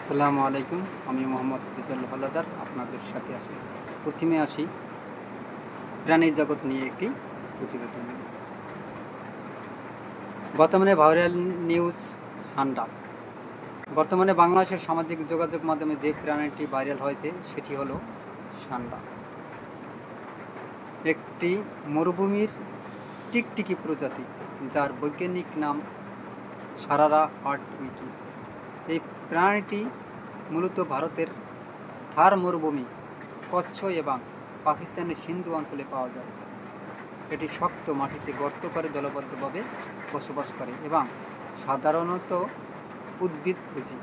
আসসালামু আলাইকুম। আমি মোহাম্মদ রিজাল হলাদার, আপনাদের সাথে আসি প্রথমে আসি প্রাণীর জগৎ নিয়ে একটি প্রতিবেদন বর্তমানে ভাইরাল নিউজ সান্ডা। বর্তমানে বাংলাদেশের সামাজিক যোগাযোগ মাধ্যমে যে প্রাণীটি ভাইরাল হয়েছে, সেটি হলো সান্ডা। একটি মরুভূমির টিকটিকি প্রজাতি, যার বৈজ্ঞানিক নাম সারারা হার্ট উইকি এই প্রাণীটি মূলত ভারতের থার মরুভূমি, কচ্ছ এবং পাকিস্তানের সিন্ধু অঞ্চলে পাওয়া যায়। এটি শক্ত মাটিতে গর্ত করে দলবদ্ধভাবে বসবাস করে এবং সাধারণত উদ্ভিদভোজী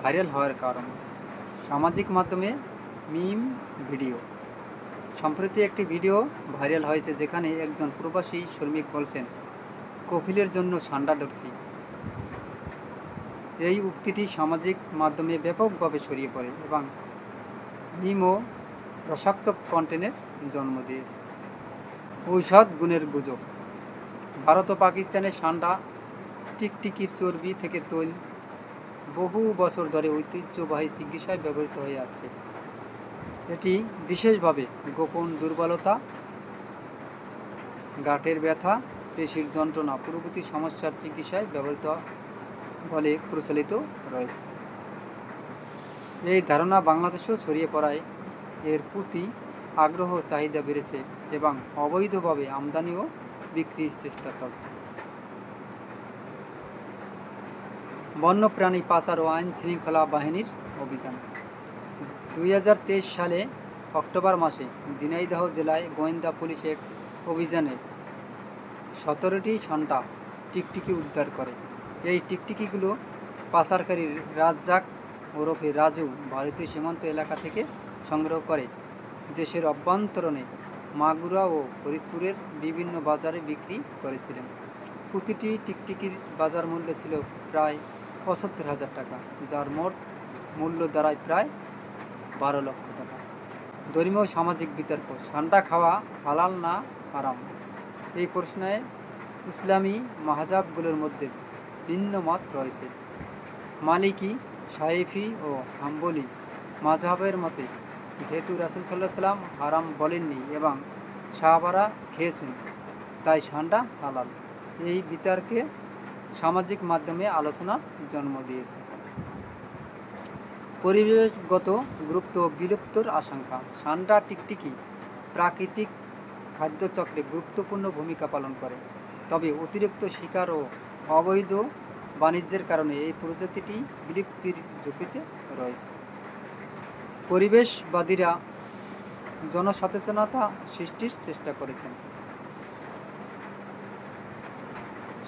ভাইরাল হওয়ার কারণ। সামাজিক মাধ্যমে মিম ভিডিও। সম্প্রতি একটি ভিডিও ভাইরাল হয়েছে যেখানে একজন প্রবাসী শ্রমিক বলছেন, কফিলের জন্য সান্ডা ধরছি। এই উক্তিটি সামাজিক মাধ্যমে ব্যাপকভাবে ছড়িয়ে পড়ে এবং মিমো রসাক্ত কন্টেন্টের জন্ম দিয়েছে। ঔষধ গুণের গুজব। ভারত ও পাকিস্তানের সান্ডা, টিকটিকির চর্বি থেকে তৈল বহু বছর ধরে ঐতিহ্যবাহী চিকিৎসায় ব্যবহৃত হয়ে আসছে। এটি বিশেষভাবে গোপন দুর্বলতা, গাঁটের ব্যথা, পেশির যন্ত্রণা, প্রভৃতি সমস্যার চিকিৎসায় ব্যবহৃত বলে প্রচলিত রয়েছে। এই ধারণা বাংলাদেশেও ছড়িয়ে পড়ায় এর প্রতি আগ্রহ চাহিদা বেড়েছে এবং অবৈধভাবে আমদানি ও বিক্রির চেষ্টা চলছে। বন্যপ্রাণী পাচার ও আইন শৃঙ্খলা বাহিনীর অভিযান। দুই হাজার তেইশ সালে অক্টোবর মাসে ঝিনাইদহ জেলায় গোয়েন্দা পুলিশ এক অভিযানে সতেরোটি সান্টা টিকটিকি উদ্ধার করে। এই টিকটিকিগুলো পাচারকারী রাজ্জাক ওরফে রাজু ভারতীয় সীমান্ত এলাকা থেকে সংগ্রহ করে। দেশের অভ্যন্তরণে মাগুরা ও ফরিদপুরের বিভিন্ন বাজারে বিক্রি করেছিলেন। প্রতিটি টিকটিকির বাজার মূল্য ছিল প্রায় পঁচাত্তর হাজার টাকা, যার মোট মূল্য দাঁড়ায় প্রায় বারো লক্ষ টাকা। ধর্মীয় সামাজিক বিতর্ক সান্ডা খাওয়া হালাল না হারাম? এই প্রশ্নে ইসলামী মাহাজাবগুলোর মধ্যে ভিন্ন মত রয়েছে। মালিকি, সাইফি ও হাম্বলি মাঝহাবের মতে যেহেতু রাসুল সাল্লাহ সাল্লাম হারাম বলেননি এবং সাহাবারা খেয়েছেন, তাই সান্ডা হালাল। এই বিতর্কে সামাজিক মাধ্যমে আলোচনা জন্ম দিয়েছে। পরিবেশগত গুরুত্ব বিলুপ্তর আশঙ্কা। সান্ডা টিকটিকি প্রাকৃতিক খাদ্যচক্রে গুরুত্বপূর্ণ ভূমিকা পালন করে, তবে অতিরিক্ত শিকার ও অবৈধ বাণিজ্যের কারণে এই প্রজাতিটি বিলুপ্তির ঝুঁকিতে রয়েছে। পরিবেশবাদীরা জনসচেতনতা সৃষ্টির চেষ্টা করেছেন।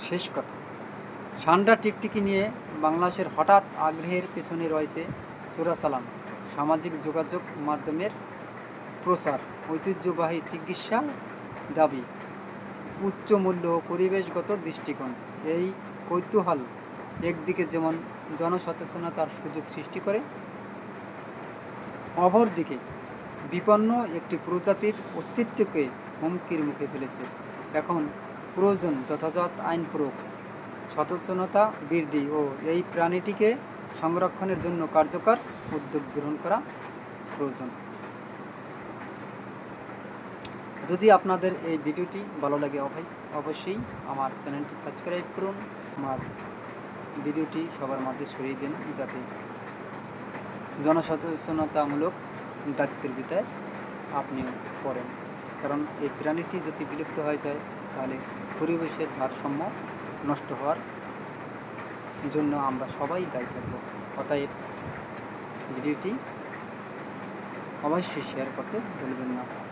শেষ কথা, সান্ডা টিকটিকি নিয়ে বাংলাদেশের হঠাৎ আগ্রহের পেছনে রয়েছে সুরাসালাম, সামাজিক যোগাযোগ মাধ্যমের প্রসার ঐতিহ্যবাহী চিকিৎসা দাবি উচ্চ মূল্য পরিবেশগত দৃষ্টিকোণ। এই কৌতূহল একদিকে যেমন জনসচেতনতার সুযোগ সৃষ্টি করে, অপরদিকে বিপন্ন একটি প্রজাতির অস্তিত্বকে হুমকির মুখে ফেলেছে। এখন প্রয়োজন যথাযথ আইন প্রয়োগ, সচেতনতা বৃদ্ধি ও এই প্রাণীটিকে সংরক্ষণের জন্য কার্যকর উদ্যোগ গ্রহণ করা প্রয়োজন। যদি আপনাদের এই ভিডিওটি ভালো লাগে অবশ্যই আমার চ্যানেলটি সাবস্ক্রাইব করুন। আমার ভিডিওটি সবার মাঝে ছড়িয়ে দিন যাতে জনসচেতনতামূলক দায়িত্বের বিদায় আপনিও পড়েন। কারণ এই প্রাণীটি যদি বিলুপ্ত হয়ে যায়, তাহলে পরিবেশের ভারসাম্য নষ্ট হওয়ার জন্য আমরা সবাই দায়ী থাকব। অতএব ভিডিওটি অবশ্যই শেয়ার করতে ভুলবেন না।